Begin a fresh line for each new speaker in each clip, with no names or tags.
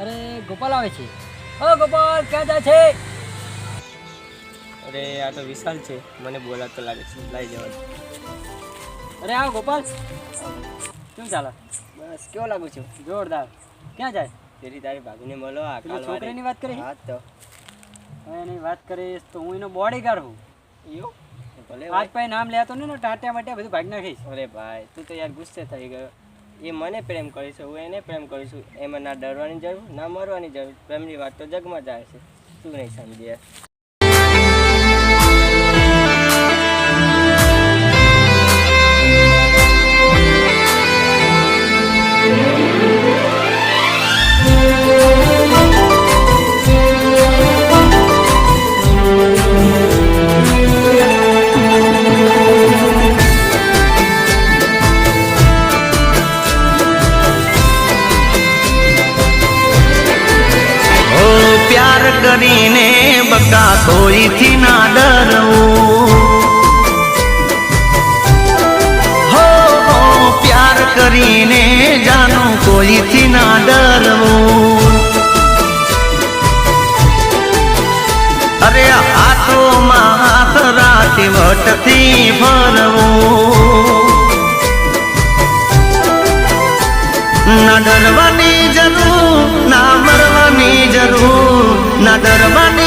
આવે છે. ઓ ગોપાલ ક્યાં જાય છે?
અરે આ તો વિશાલ છે. મને બોલાતો લાગે છે. લઈ જવા
અરે આ ગોપાલ. કેમ ચાલે?
બસ કેવો લાગુ છું?
જોરદાર. ક્યાં જાય?
તેરી તારી ભાભીને મળો આ કાલ
છોકરીની વાત કરી?
હા તો.
એની વાત કરીશ તો હું એનો બોડીગાર્ડ હું
એવું? ભલે
આજ
ભાઈ.
નામ લેતો ને ટાટ્યા માટે બધું ભાગી નાખીશ.
અરે ભાઈ તું તો યાર ગુસ્સે થઈ ગયો. એ મને પ્રેમ કરે હું એને પ્રેમ કરું છું. એમાં ના ડરવાની જરૂર, ના મરવાની જરૂર. પ્રેમની વાત તો જગમાં જાય છે. તું નહીં સમજે
કોઈથી ના ડરવું હો, પ્યાર કરીને જાનું કોઈથી ના ડરવું અરે હાથોમાં હાથ રાતી વટથી ફરવું. ના ડરવાની જરૂર, ના મરવાની જરૂર ના ડરવાની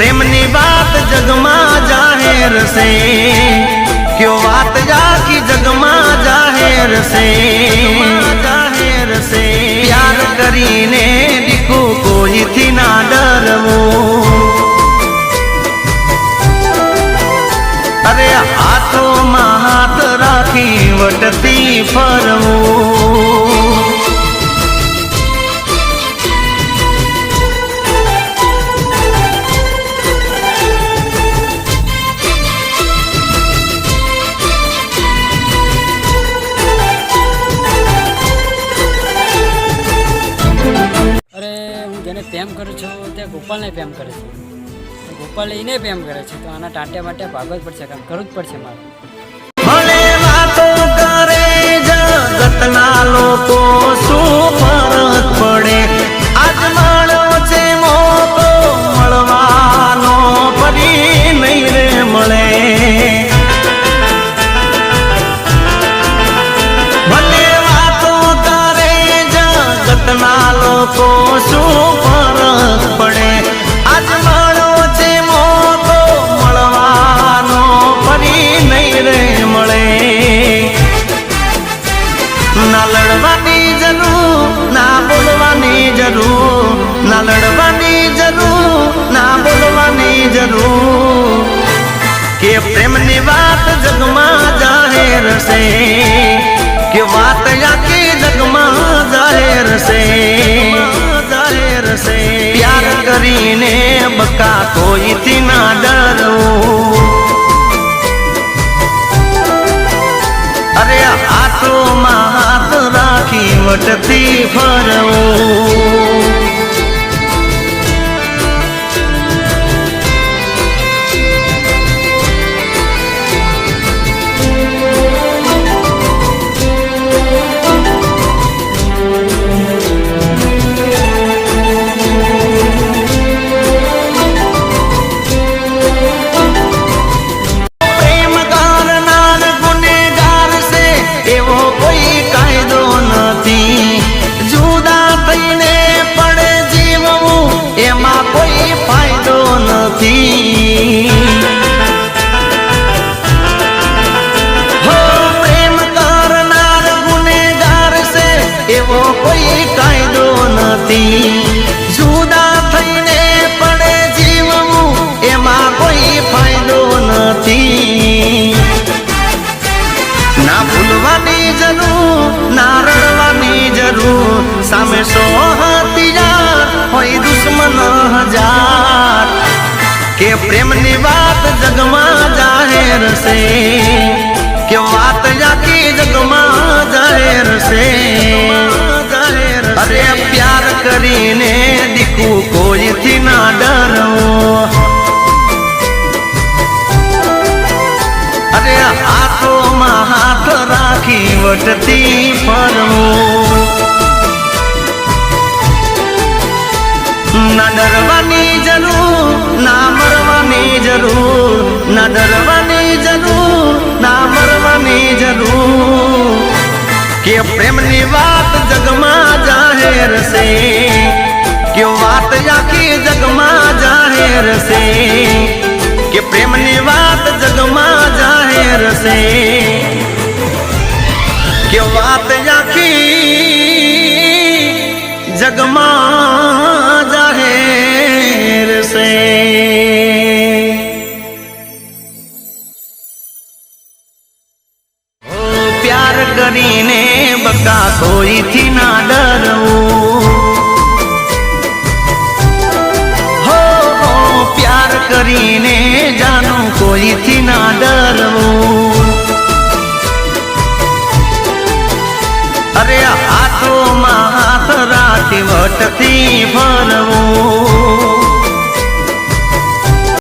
કે પ્રેમની વાત જગમાં જાહેર છે કયો વાત આખી જગમાં જાહેર છે જાહેર છે પ્યાર કરીને દીકુ કોઈથી ના ડરવું અરે હાથોમાં હાથ રાખી વટતી ફરવું
ગોપાલને પ્રેમ કરે છે. ગોપાલ એને પ્રેમ કરે છે. તો આના ટાંટ્યા માટે ભાગવું જ પડશે કામ કરવું જ પડશે મારે.
જગતના લોકો જરૂર, ના લડવાની જરૂર, ના બોલવાની જરૂર. કે પ્રેમની વાત જગમાં જાહેર છે કે વાત આખી જગમાં જાહેર છે જાહેર છે પ્યાર કરીને બકા કોઈથી ના ડરવું અરે હાથોમાં હાથ રાખી વટતી ફરવું. વાત જગમાં જાહેર છે કે વાત આખી જગમાં જાહેર છે અરે પ્યાર કરીને દીકુ કોઈથી ના ડરવું અરે હાથોમાં હાથ રાખી વટતી ફરવું ના ડરવાની જરૂર ના મરવાની જરૂર ના ડરવાની જરૂર ના મરવાની જરૂર કે પ્રેમની વાત જગમાં જાહેર છે કે વાત આખી જગમાં જાહેર છે કે પ્રેમની વાત જગમાં જાહેર છે કે વાત આખી જગમાં કરીને બકા કોઈથી ના ડરવું. હો હો, પ્યાર કરીને જાનું કોઈથી ના ડરવું. અરે હાથોમાં હાથ રાખી વટથી ફરવું.